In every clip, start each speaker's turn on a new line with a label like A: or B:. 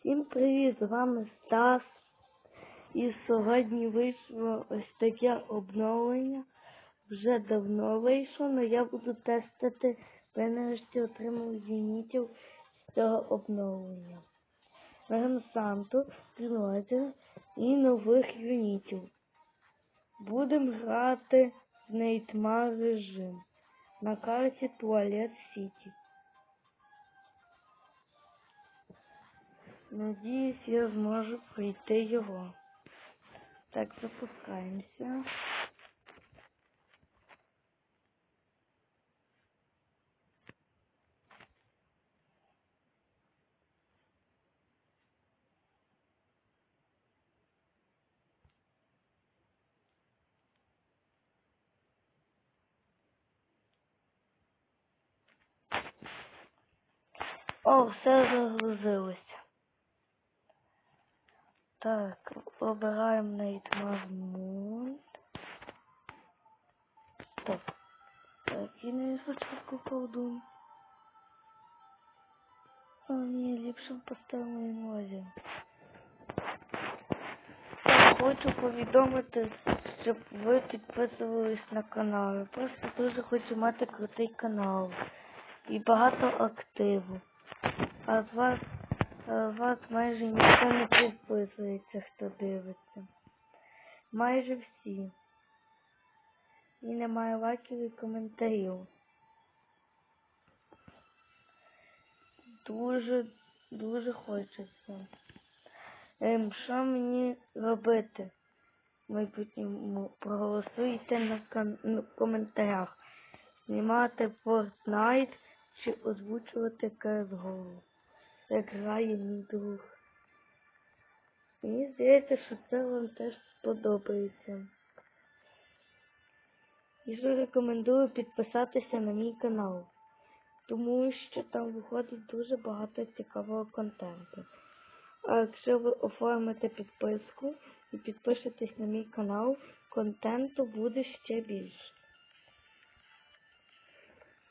A: Всім привіт! З вами Стас. І сьогодні вийшло ось таке обновлення. Вже давно вийшло, але я буду тестити. Я нарешті отримав юнітів з цього обновлення. Санту, трилозер і нових юнітів. Будемо грати в Нейтмар режим на карті Туалет Сіті. Надіюсь, я зможу пройти його. Так, запускаємося. О, все загрузилося. Так, обираємо Nightmare Moon. Так. І не спочатку колдун. О, ні, ліпше поставимо інвазію. Хочу повідомити, щоб ви підписувались на канал. Я просто дуже хочу мати крутий канал. І багато активу. А з вас а вас майже ніхто не підписується, хто дивиться. Майже всі. І немає лайків і коментарів. Дуже, дуже хочеться. Ем, що мені робити? Майбутньому проголосуйте на, кон... на коментарях. Знімати Fortnite чи озвучувати CSGO грає мій друг. Мені здається, що це вам теж сподобається. Ще рекомендую підписатися на мій канал, тому що там виходить дуже багато цікавого контенту. А якщо ви оформите підписку і підпишетесь на мій канал, контенту буде ще більше.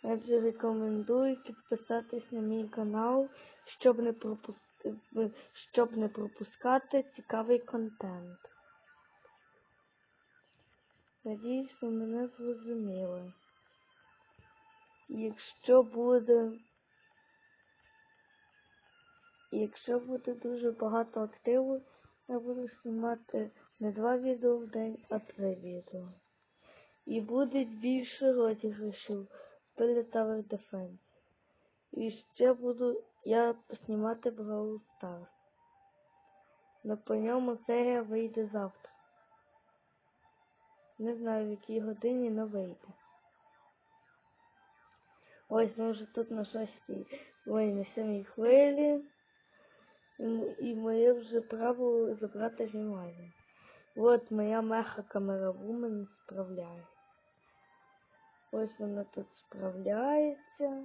A: Отже, рекомендую підписатись на мій канал, щоб не пропустити, щоб не пропускати цікавий контент. Надіюсь, ви мене зрозуміли. Якщо буде якщо буде дуже багато активу, я буду знімати не два відео в день, а три відео. І буде більше розіграшів. Spirit Tower Defense. І ще буду я знімати Brawl Stars. Но по ньому серія вийде завтра. Не знаю в якій годині, но вийде. Ось ми вже тут на шостій ой, на сьомій хвилі. І моє вже право забрати гімназію. От моя меха камера вумен справляє. Ось вона тут справляється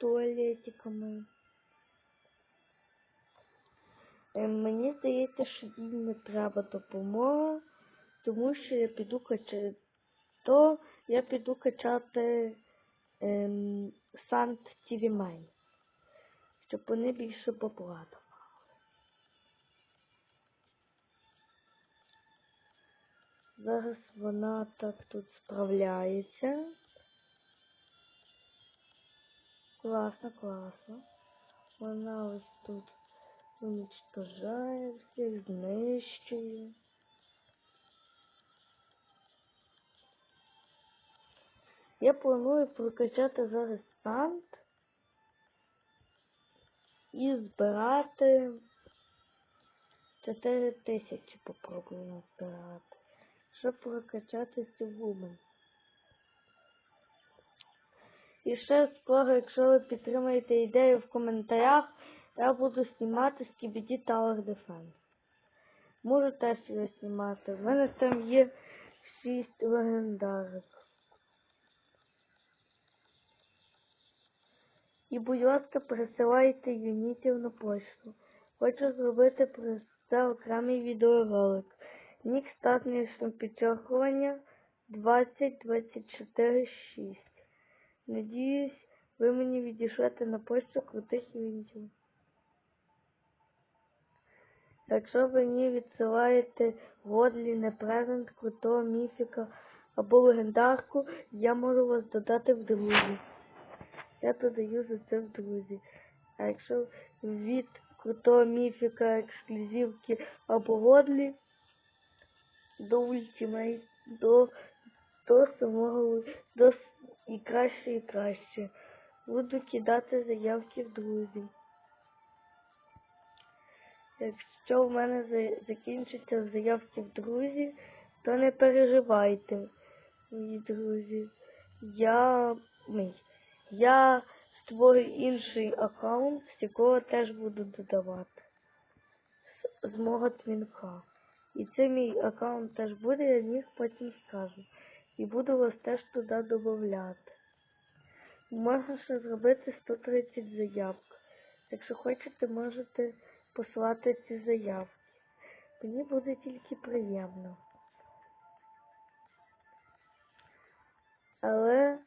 A: туалетиками. Е, мені здається, що їй не треба допомога, тому що я піду качати, то я піду качати ем, Сант Тівімей, щоб вони більше поплатили. Зараз вона так тут справляється. Класно, класно. Вона ось тут уничтожає всіх, знищує. Я планую прокачати зараз сант і збирати 4 тисячі попробую збирати щоб прокачати вумен. І ще скоро, якщо ви підтримаєте ідею в коментарях, я буду знімати Skibidi Tower Defense. Можу теж його знімати. У мене там є 6 легендарок. І, будь ласка, присилайте юнітів на почту. Хочу зробити про це окремий відеоролик. Нік статусом підтягування 2024-6. Надіюсь, ви мені відійшлете на почту крутих юнітів. Якщо ви мені відсилаєте Годлі, Непрезент, Крутого Міфіка або легендарку, я можу вас додати в друзі. Я додаю за це в друзі. А якщо від крутого міфіка, ексклюзивки або Годлі до ультимейт, до, до самого до і краще, і краще. Буду кидати заявки в друзі. Якщо в мене за- закінчаться заявки в друзі, то не переживайте, мої друзі. Я. Я створю інший аккаунт, з якого теж буду додавати. З, мого твінка. І це мій аккаунт теж буде, я їх потім скажу. І буду вас теж туди додати. Можна ще зробити 130 заявок. Якщо хочете, можете послати ці заявки. Мені буде тільки приємно. Але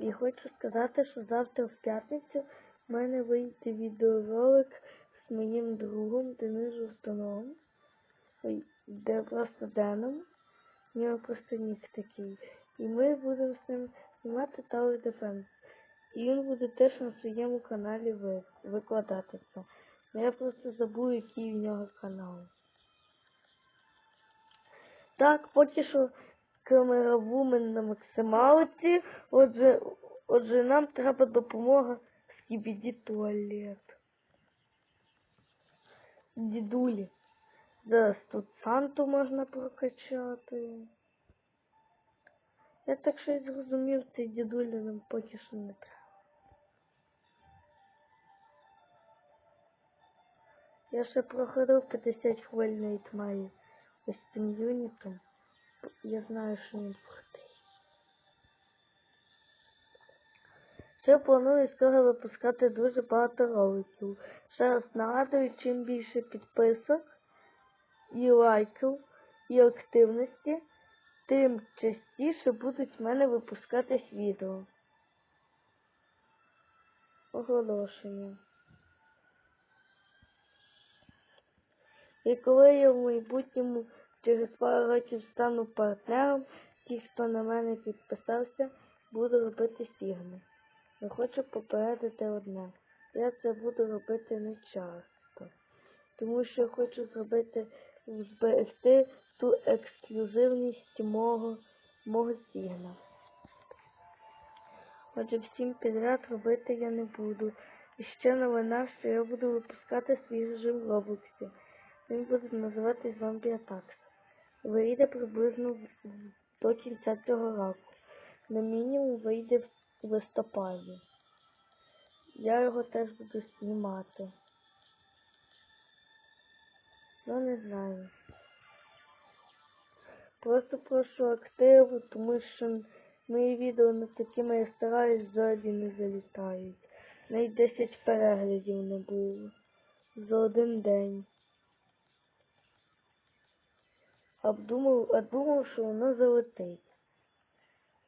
A: і хочу сказати, що завтра в п'ятницю в мене вийде відеоролик з моїм другом Денис Журстановим, Ой, де просто Деном. У нього просто нік такий. І ми будемо з ним знімати Tower Defense. І він буде теж на своєму каналі ви- викладати це. Ну, Я просто забув, який в нього канал. Так, поки що камера вумен на максималці. Отже, отже, нам треба допомога в скібіді туалет. Дідулі. Зараз тут Санту можна прокачати. Я так щось зрозумів, цей дідулі нам поки що не треба. Я ще проходив 50 хвиль Найтмаю ось цим юнітом. Я знаю, що він крутий. Ще планую скоро випускати дуже багато роликів. Ще раз нагадую, чим більше підписок і лайків, і активності, тим частіше будуть в мене випускатись відео. Оголошення. І коли я в майбутньому через пару років стану партнером, ті, хто на мене підписався, буду робити фігми. Я хочу попередити одне. Я це буду робити не часто. Тому що я хочу зробити зберегти ту ексклюзивність мого, мого сігна. Отже, всім підряд робити я не буду. І ще новина, що я буду випускати свій режим в Роблоксі. Він буде називатись Zombie Attacks. Вийде приблизно до кінця цього року. На мінімум вийде в листопаді. Я його теж буду знімати. Ну не знаю. Просто прошу активу, тому що мої відео над якими я стараюсь взагалі не залітають. Навіть 10 переглядів не було. За один день. А думав, а думав, що воно залетить.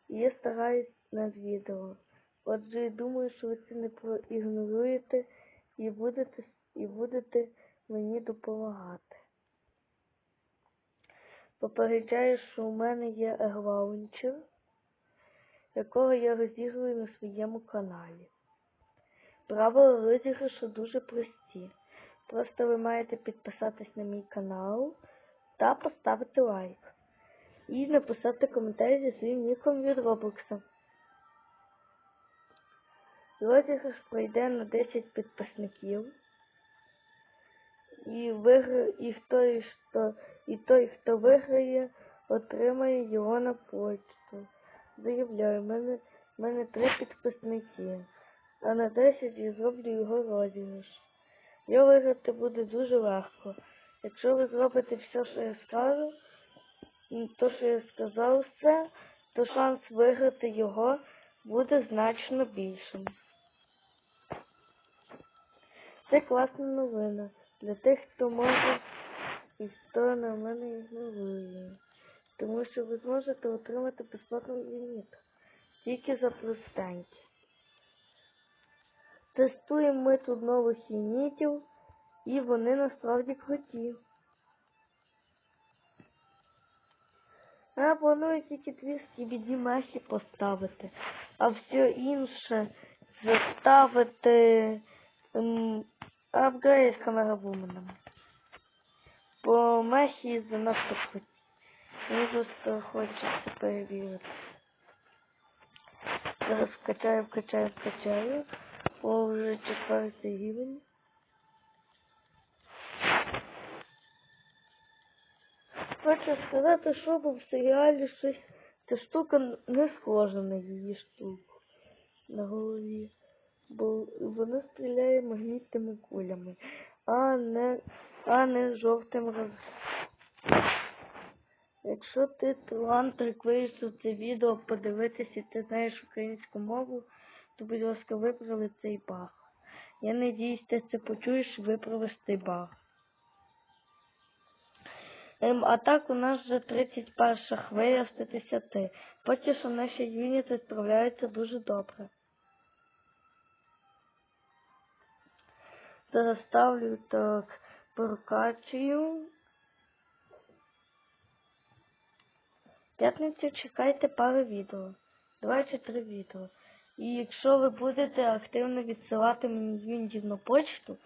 A: І я стараюсь над відео. Отже, думаю, що ви це не проігноруєте і будете, і будете мені допомагати. Попереджаю, що у мене є егваунчер, якого я розіграю на своєму каналі. Правила розіграшу дуже прості. Просто ви маєте підписатись на мій канал та поставити лайк. І написати коментар зі своїм ніком від Роблокса. Розіграш пройде на 10 підписників. І вигра... і той, хто і той, хто виграє, отримає його на почту. Заявляю, в мене, мене три підписники, а на 10 я зроблю його розіграш. Його виграти буде дуже легко. Якщо ви зробите все, що я скажу, то, що я сказав все, то шанс виграти його буде значно більшим. Це класна новина для тих, хто може і хто на мене ігнорує. Тому що ви зможете отримати безплатний ліміт тільки за простенькі. Тестуємо ми тут нових юнітів І вони насправді круті. Я планую тільки дві скібіді мехи поставити, а все інше заставити апгрейд камеравуменом. Бо мехи занадто круті. Мені просто хочеться перевірити. Зараз вкачаю, вкачаю, вкачаю. О, вже четвертий рівень. Хочу сказати, що в серіалі щось ця штука не схожа на її штуку на голові. Бо вона стріляє магнітними кулями, а не, а не жовтим роз. Якщо ти талантрик вийшов це відео подивитися і ти знаєш українську мову, то будь ласка виправи цей баг. Я надіюсь, ти це почуєш і виправиш цей баг. Ем, а так у нас вже 31 хвиля з 50. Поки що наші юніти справляються дуже добре. Зараз ставлю так прокачую. П'ятницю чекайте пару відео. Два чи три відео. І якщо ви будете активно відсилати мені юнітів на почту,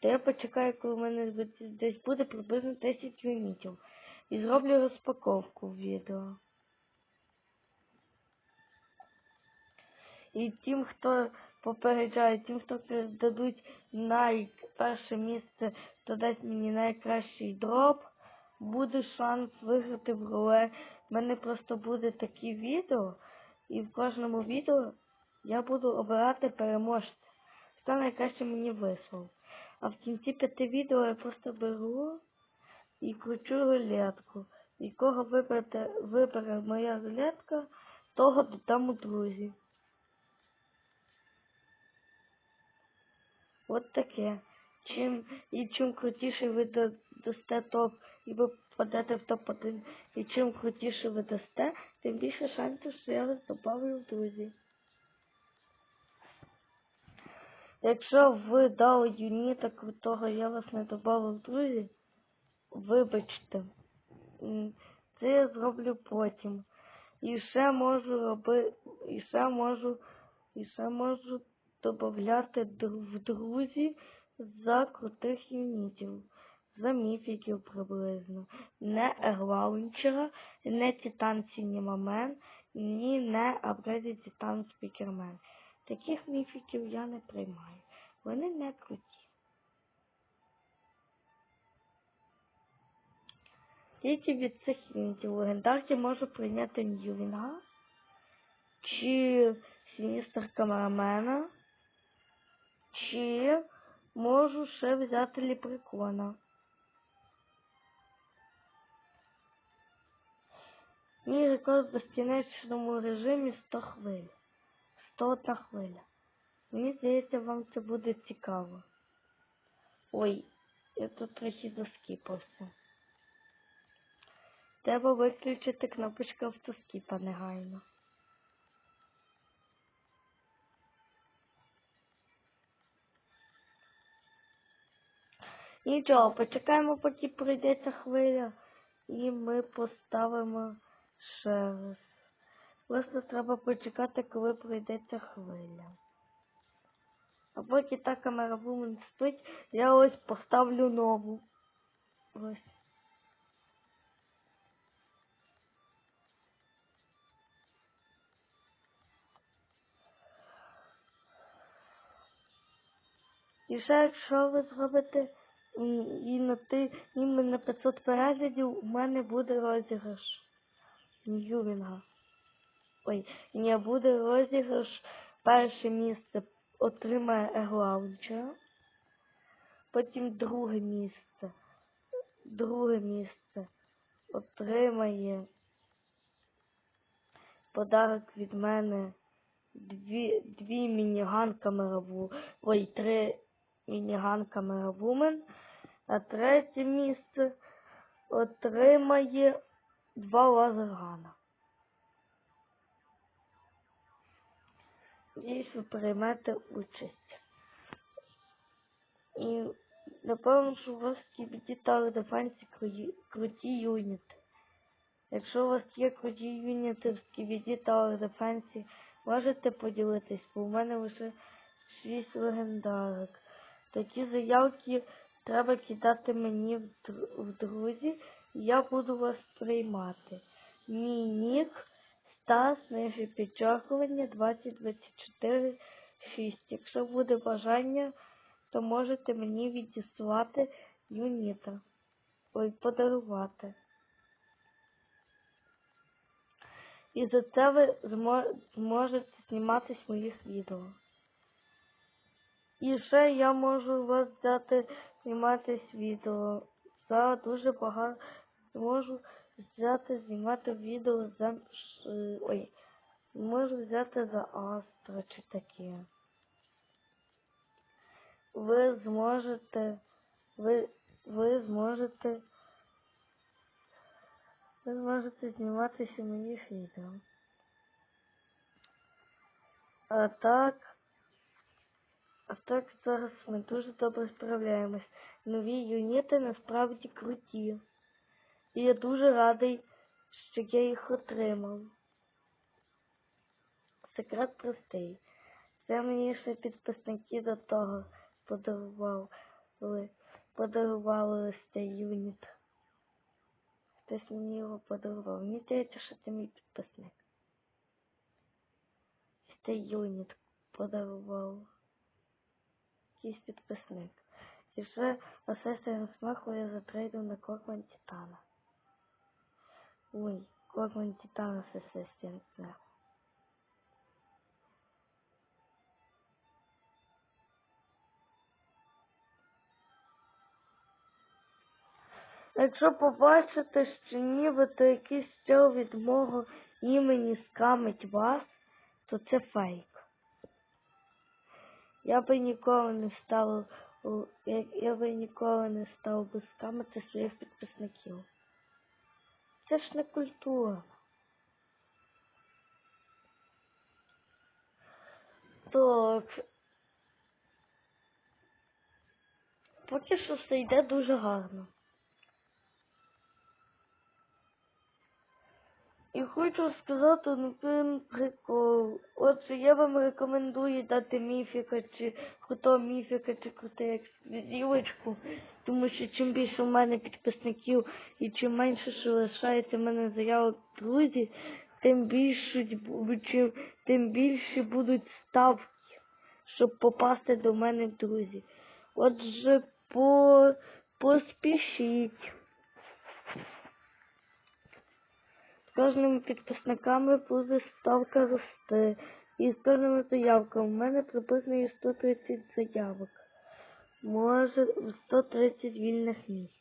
A: то я почекаю, коли в мене десь буде приблизно 10 юнітів. І зроблю розпаковку відео. І тим, хто попереджає, тим, хто дадуть найперше місце, хто дасть мені найкращий дроп, буде шанс виграти в роле. У мене просто буде такі відео, і в кожному відео я буду обирати переможця. Хто найкраще мені вислав. А в кінці п'яти відео я просто беру і кручу рулетку. І кого вибере, вибере моя рулетка, того додам у друзі. От таке. Чим і чим крутіше ви да- дасте топ, і ви попадете в топ-1, і чим крутіше ви дасте, тим більше шансів, що я вас добавлю в друзі. Якщо ви дали юніта крутого, я вас не добавив в друзі, вибачте. Це я зроблю потім. І ще можу робити, і ще можу, і ще можу додати в друзі за крутих юнітів, за міфіків приблизно. Не ерлаунчера, не Титан Сінімамен, ні не апгрейді Титан Спікермен. Таких міфіків я не приймаю. Вони не круті. Тільки від цих юнітів легендарки можу прийняти Ньювінга чи Сіністер Камерамена, чи можу ще взяти Ліпрекона. Мій рекорд в безкінечному режимі 100 хвиль. 101 хвиля. Мені здається, вам це буде цікаво. Ой, я тут трохи заскіпався. Треба виключити кнопочку автоскіпа негайно. Нічого, почекаємо, поки пройдеться хвиля, і ми поставимо ще раз. Просто треба почекати, коли пройдеться хвиля. А поки та камера вумен спить, я ось поставлю нову. Ось. І ще якщо ви зробите і на ти іменно 500 переглядів, у мене буде розіграш Ньювінга. Ой, не буде розіграш. Перше місце отримає Еглаунчера. Потім друге місце. Друге місце отримає подарок від мене дві, дві мініган камераву. Ой, три мініган камеравумен. А третє місце отримає два лазергана. Надіюсь, ви приймете участь. І Напевно, що у вас кібіді та дефенсі круті, юніти. Якщо у вас є круті юніти в скібіді та дефенсі, можете поділитись, бо у мене лише 6 легендарок. Такі заявки треба кидати мені в, друзі, я буду вас приймати. Мій нік Стас, нижче підчеркування 2024 6. Якщо буде бажання, то можете мені відіслати юніта. Ой, подарувати. І за це ви змо- зможете знімати своїх відео. І ще я можу вас взяти зніматись відео. За дуже багато можу взяти знімати відео за ш- ой. Можу взяти за Астро чи таке. Ви зможете ви, ви зможете ви зможете зніматися моїх відео. А так, а так зараз ми дуже добре справляємось. Нові юніти насправді круті. І я дуже радий, що я їх отримав. Секрет простий. Це мені ще підписники до того подарували, подарували цей юніт. Хтось мені його подарував. Мені здається, що це мій підписник. Ось юніт подарував. Якийсь підписник. І вже асесором смаху я затрейдив на Корбан Титана. Ой, Корбан Титана з асесором смаху. Якщо побачите, що нібито якийсь чел від мого імені скамить вас, то це фейк. Я би ніколи не став, я, я би ніколи не став би скамити своїх підписників. Це ж не культура. Так. Поки що все йде дуже гарно. Хочу сказати один прикол. Отже, я вам рекомендую дати міфіка чи крутого міфіка чи круту ексклюзивочку, тому що чим більше в мене підписників і чим менше що лишається в мене заявок друзі, тим більше, чим, тим більше будуть ставки, щоб попасти до мене в друзі. Отже, по, поспішіть. З кожними підписниками буде ставка рости. І з кожними заявками. У мене приблизно є 130 заявок. Може 130 вільних місць.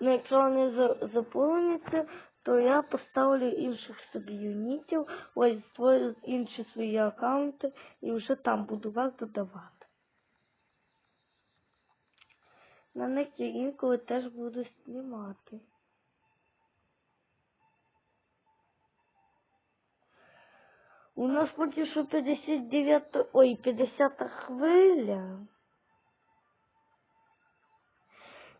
A: Ну, якщо вони за- заповняться, то я поставлю інших собі юнітів, ось створю інші свої аккаунти і вже там буду вас додавати. На них я інколи теж буду знімати. У нас поки що 59, ой, 50 хвиля.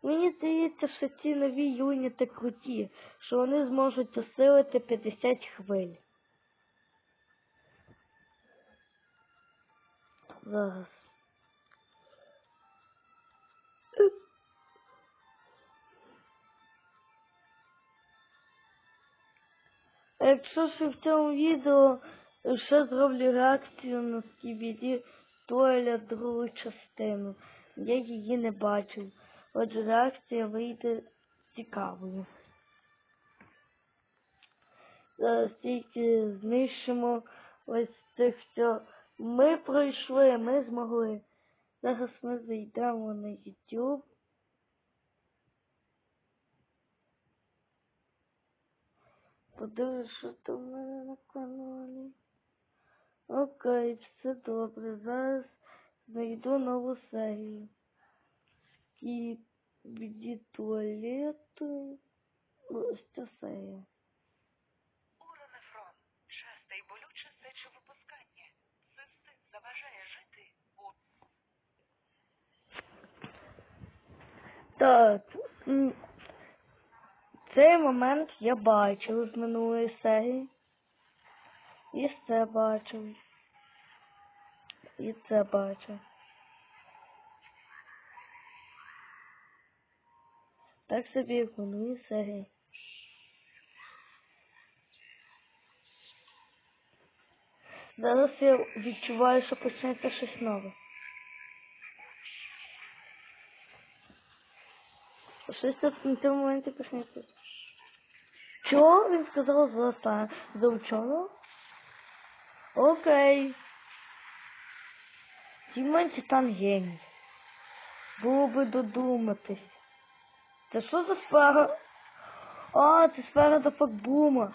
A: Мені здається, що ці нові юніти круті, що вони зможуть осилити 50 хвиль. Зараз. Якщо ж в цьому відео ще зроблю реакцію на скібіді Тойля другу частину. Я її не бачив. Отже, реакція вийде цікавою. Зараз тільки знищимо ось цих все. Ми пройшли, ми змогли. Зараз ми зайдемо на YouTube. Подивись, що там в на каналі. Окей, все добре. Зараз знайду нову серію. Скібді туалету. Ось ця серія. Так. Цей момент я бачив з минулої серії. І це бачив. І це бачив. Так собі в минулій серії. Зараз я відчуваю, що почнеться щось нове. Щось тут на цьому моменті почнеться. Чого він сказав за останнє? За ученого? Окей. Тімон Титан геній. Було би додуматись. Це що за сфера? А, це сфера до факбума.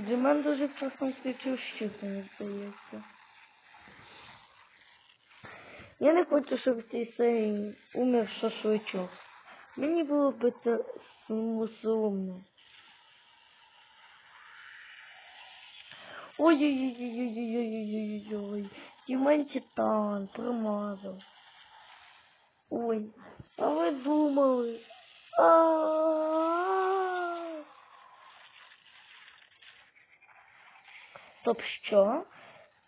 A: Джемен дуже вчасно включив щит, мені здається. Я не хочу, щоб в цій серії умер шашличок. Мені було би це сумно. Ой-ой-ой-ой-ой-ой-ой-ой-ой. Тімон Титан промазав. Ой, а ви думали? А-а-а. Стоп, що?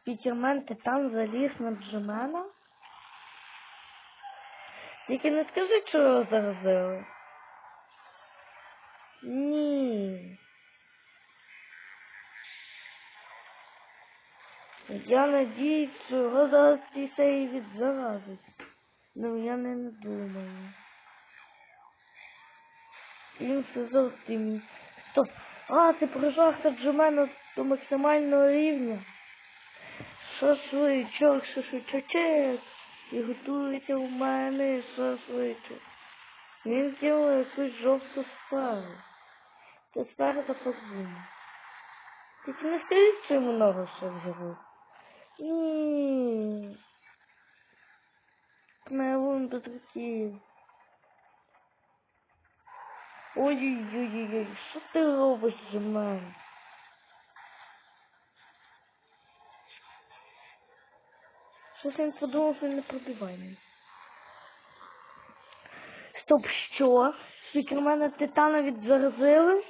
A: Пітермен Титан заліз на Джемена? Тільки не скажи, що його заразили. Ні. Я надіюсь, що його зараз цій серії відзаразить. Ну я не думаю. Він все зовсім. Стоп. А, ти прожався Джемена до максимального рівня. Шашличок, шашличок. І готується у мене шашличок. Він зробив якусь жовту сферу. Це сфера за факбума. Тільки не скажіть, що йому ногу ще взяли. Ні. Не вон до трусів. Ой-ой-ой-ой, що ти робиш зі мене? Щось він подумав, він не пробиває. Стоп, що? Супермена Титана відзаразили?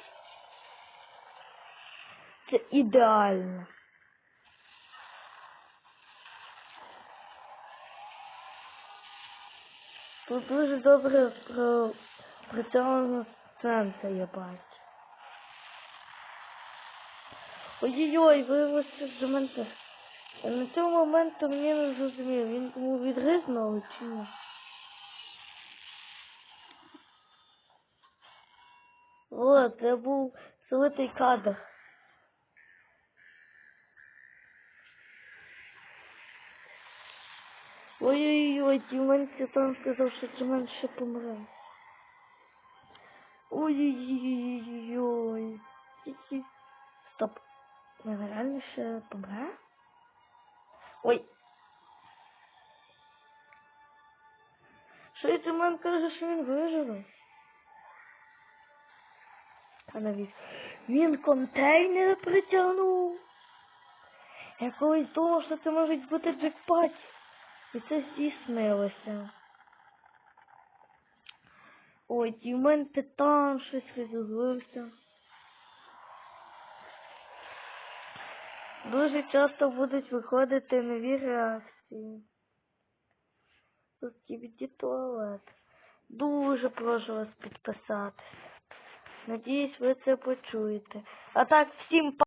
A: Це ідеально. Тут дуже добре про працьована сценка, я бачу. Ой-ой-ой, виявилося, що мене. А на цьому моменту мені не зрозумів, він тому відгриз ногу чи ні? О, це був солитий кадр. Ой-ой-ой, Тімон там сказав, що Тімон ще помре. Тільки- Стоп. Він реально ще? Ой. Що і Тімон каже, що він виживе? А навіть він контейнер притягнув. Я колись думав, що це може бути джекпот. І це здійснилося. Ой, Тімен Титан щось розізлився. Дуже часто будуть виходити нові реакції. Тут DVD туалет. Дуже прошу вас підписатися. Надіюсь, ви це почуєте. А так, всім па.